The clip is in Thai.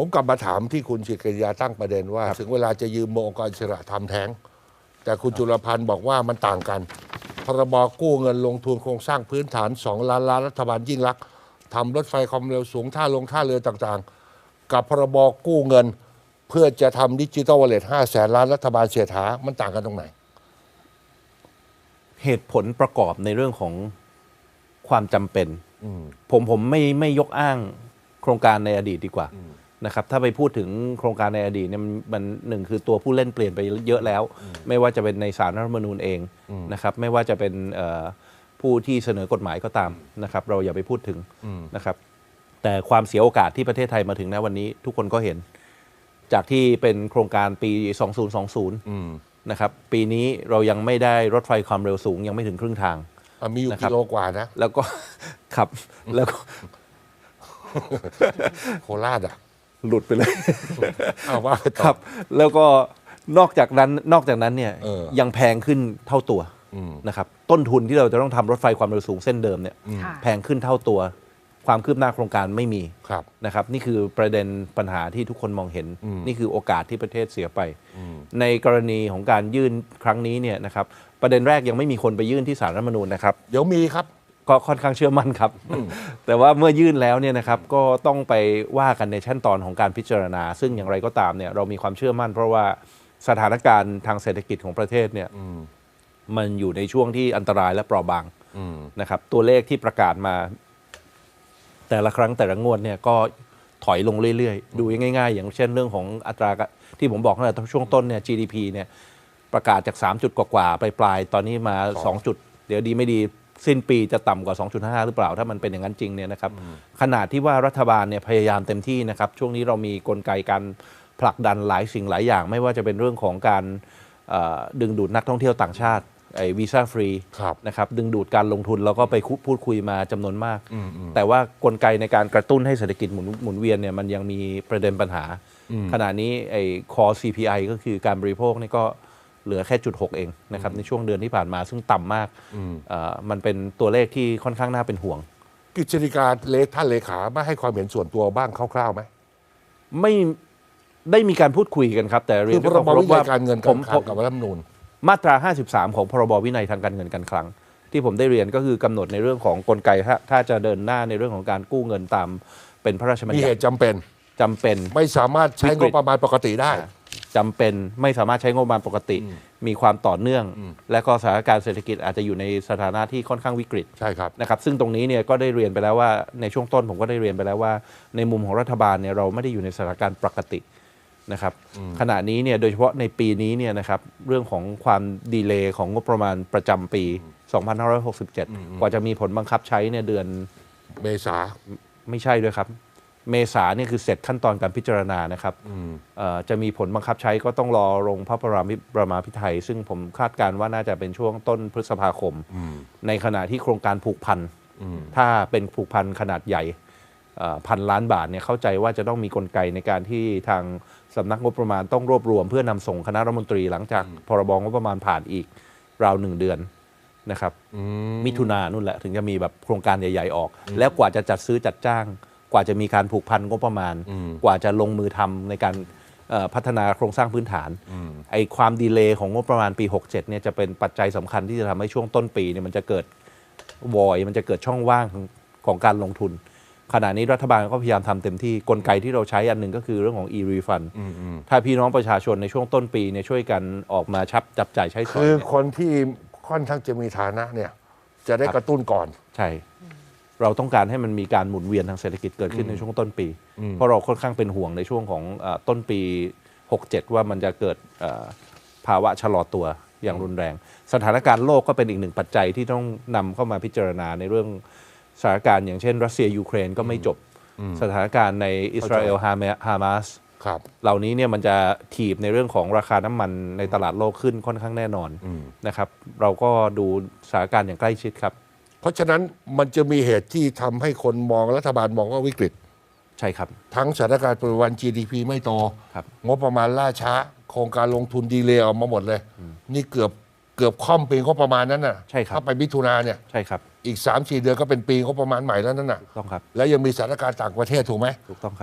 ผมกลับมาถามที่คุณชิกริยาตั้งประเด็นว่า ถึงเวลาจะยืมโมองค์กรอิสระทำแท้ง แต่คุณจุลพันธ์บอกว่ามันต่างกัน พรบกู้เงินลงทุนโครงสร้างพื้นฐาน 2 ล้านล้านรัฐบาลยิ่งรักษณ์ทำรถไฟความเร็วสูงท่าลงท่าเรือต่างๆ กับพรบกู้เงิน เพื่อจะทำดิจิทัลวอลเล็ตห้าแสนล้านรัฐบาลเสียถามันต่างกันตรงไหน เหตุผลประกอบในเรื่องของความจำเป็นผมผมไม่ไม่ยกอ้างโครงการในอดีตดีกว่า นะครับถ้าไปพูดถึงโครงการในอดีตเนี่ยมันมันหนึ่งคือตัวผู้เล่นเปลี่ยนไปเยอะแล้ว ไม่ว่าจะเป็นในสารรัฐธรรมนูญเองนะครับไม่ว่าจะเป็นเอ่อผู้ที่เสนอกฎหมายก็ตามนะครับเราอย่าไปพูดถึงนะครับแต่ความเสียโอกาสที่ประเทศไทยมาถึงณวันนี้ทุกคนก็เห็น จากที่เป็นโครงการปี 2020นะครับปีนี้เรายังไม่ได้รถไฟความเร็วสูงยังไม่ถึงครึ่งทางอะมีอยู่นะครับกิโลกว่านะ แล้วก็ครับแล้วก็โคราชอะ หลุดไปเลยอ้าวว่าไปต่อ ครับ แล้วก็นอกจากนั้นนอกจากนั้นเนี่ยเออ ยังแพงขึ้นเท่าตัวนะครับต้นทุนที่เราจะต้องทำรถไฟความเร็วสูงเส้นเดิมเนี่ยค่ะ แพงขึ้นเท่าตัว ความคืบหน้าโครงการไม่มีครับ นะครับ นี่คือประเด็นปัญหาที่ทุกคนมองเห็นนี่คือโอกาสที่ประเทศเสียไปในกรณีของการยื่นครั้งนี้เนี่ยนะครับประเด็นแรกยังไม่มีคนไปยื่นที่สารรัฐธรรมนูญนะครับ เดี๋ยวมีครับ ก็ค่อนข้างเชื่อมั่นครับ แต่ว่าเมื่อยื่นแล้วเนี่ยนะครับก็ต้องไปว่ากันในขั้นตอนของการพิจารณา ซึ่งอย่างไรก็ตามเนี่ยเรามีความเชื่อมั่น เพราะว่าสถานการณ์ทางเศรษฐกิจของประเทศเนี่ยมันอยู่ในช่วงที่อันตรายและเปราะบางนะครับตัวเลขที่ประกาศมา แต่ละครั้งแต่ละงวดเนี่ยก็ถอยลงเรื่อยๆ ดูง่ายๆ อย่างเช่นเรื่องของอัตราที่ผมบอกตั้งแต่ช่วงต้นเนี่ย GDP เนี่ยประกาศจาก 3 จุดกว่าๆ ไปปลายๆตอนนี้มา 2 จุด เดี๋ยวดีไม่ดี สิ้นปีจะต่ำกว่า 2.5 หรือเปล่า ถ้ามันเป็นอย่างนั้นจริงเนี่ยนะครับขนาดที่ว่ารัฐบาลเนี่ยพยายามเต็มที่นะครับช่วงนี้เรามีกลไกการผลักดันหลายสิ่งหลายอย่าง ไม่ว่าจะเป็นเรื่องของการเอ่อดึงดูดนักท่องเที่ยวต่างชาติไอ้วีซ่าฟรีครับนะครับดึงดูดการลงทุนเราก็ไปคุพูดคุยมาจำนวนมาก แต่ว่ากลไกในการกระตุ้นให้เศรษฐกิจหมุนหมุนเวียนเนี่ยมันยังมีประเด็นปัญหา ขณะนี้ไอ้คอ CPI ก็คือการบริโภคนี่ก็ เหลือแค่จุดหกเองนะครับในช่วงเดือนที่ผ่านมาซึ่งต่ำมากเอ่อมันเป็นตัวเลขที่ค่อนข้างน่าเป็นห่วง กิจริกาเลท่านเลขาไม่ให้ความเห็นส่วนตัวบ้างคร่าวๆไหมไม่ได้มีการพูดคุยกันครับ แต่เรียคืนอพด้วยรความบเคารวิพนัว่ายการเงินผการมคลัผงมกับรัฐธรรมนูญมาตรา 53 ของพรบวินัยทางการเงินการคลัง ที่ผมได้เรียนก็คือกำหนดในเรื่องของกลไกถ้าถ้าจะเดินหน้าในเรื่องของการกู้เงินตามเป็นพระราชบัญมีญัเหติตุจำเป็นจำเป็น ไม่สามารถใช้วิกงฤบตประมาณปกติได้ จำเป็นไม่สามารถใช้งบประมาณปกติ มีความต่อเนื่อง และก็สถานการณ์เศรษฐกิจอาจจะอยู่ในสถานะที่ค่อนข้างวิกฤตใช่ครับนะครับซึ่งตรงนี้เนี่ยก็ได้เรียนไปแล้วว่าในช่วงต้นผมก็ได้เรียนไปแล้วว่า ในมุมของรัฐบาลเนี่ยเราไม่ได้อยู่ในสถานการณ์ปกตินะครับขณะนี้เนี่ยโดยเฉพาะในปีนี้เนี่ยนะครับเรื่องของความดีเลย์ของงบประมาณประจำปี 2567 กว่าจะมีผลบังคับใช้เนี่ยเดือนเมษาไม่ใช่ด้วยครับ เมษาเนี่ยคือเสร็จขั้นตอนการพิจารณานะครับเอ่อจะมีผลบังคับใช้ก็ต้องรอลงพระประมาพิประมาพิไทย ซึ่งผมคาดการณ์ว่าน่าจะเป็นช่วงต้นพฤษภาคม ในขณะที่โครงการผูกพันถ้าเป็นผูกพันขนาดใหญ่เอ่อพันล้านบาทเนี่ยเข้าใจว่าจะต้องมีกลไกในการที่ทางสำนักงบประมาณต้องรวบรวม เพื่อนำส่งคณะรัฐมนตรีหลังจากพรบงบประมาณผ่านอีกราวหนึ่งเดือนนะครับมิถุนานู่นแหละถึงจะมีแบบโครงการใหญ่ ๆ ออก แล้วกว่าจะจัดซื้อจัดจ้าง กว่าจะมีการผูกพันงบประมาณ กว่าจะลงมือทำในการเอ่อพัฒนาโครงสร้างพื้นฐานไอ้ความดีเลย์ของงบประมาณปี 67เนี่ยจะเป็นปัจจัยสำคัญที่จะทำให้ช่วงต้นปีเนี่ยมันจะเกิดวอยมันจะเกิดช่องว่างของของการลงทุน ขณะนี้รัฐบาลก็พยายามทำเต็มที่กลไกที่เราใช้อันหนึ่งก็คือเรื่องของ e-refund ถ้าพี่น้องประชาชนในช่วงต้นปีเนี่ยช่วยกันออกมาชับจับจ่ายใช้สอยคือเนี่ยคนที่ค่อนข้างจะมีฐานะเนี่ยจะได้ครับกระตุ้นก่อนใช่ เราต้องการให้มันมีการหมุนเวียนทางเศรษฐกิจเกิดขึ้นในช่วงต้นปี เพราะเราค่อนข้างเป็นห่วงในช่วงของเออต้นปี 67 ว่ามันจะเกิดเอ่อภาวะชะลอตัวอย่างรุนแรง สถานการณ์โลกก็เป็นอีกหนึ่งปัจจัยที่ต้องนำเข้ามาพิจารณาในเรื่องสถานการณ์อย่างเช่น รัสเซียยูเครนก็ไม่จบสถานการณ์ในอิสราเอลฮามาฮามาสครับเหล่านี้เนี่ยมันจะถีบในเรื่องของราคาน้ำมันในตลาดโลกขึ้นค่อนข้างแน่นอนนะครับ เราก็ดูสถานการณ์อย่างใกล้ชิดครับ เพราะฉะนั้นมันจะมีเหตุที่ทำให้คนมองรัฐบาลมองว่าวิกฤต ใช่ครับ ทั้งสถานการณ์ปัจจุบัน GDP ไม่โต ครับ งบประมาณล่าช้า โครงการลงทุนดีเลย์ออกมาหมดเลย นี่เกือบเกือบค่อมปีงบประมาณนั้นน่ะใช่ครับ ถ้าไปมิถุนาเนี่ย ใช่ครับ อีก3 4เดือนก็เป็นปีงบประมาณใหม่แล้วนั่นน่ะ ถูกต้องครับ แล้วยังมีสถานการณ์ต่างประเทศถูกไหม ถูกต้องครับ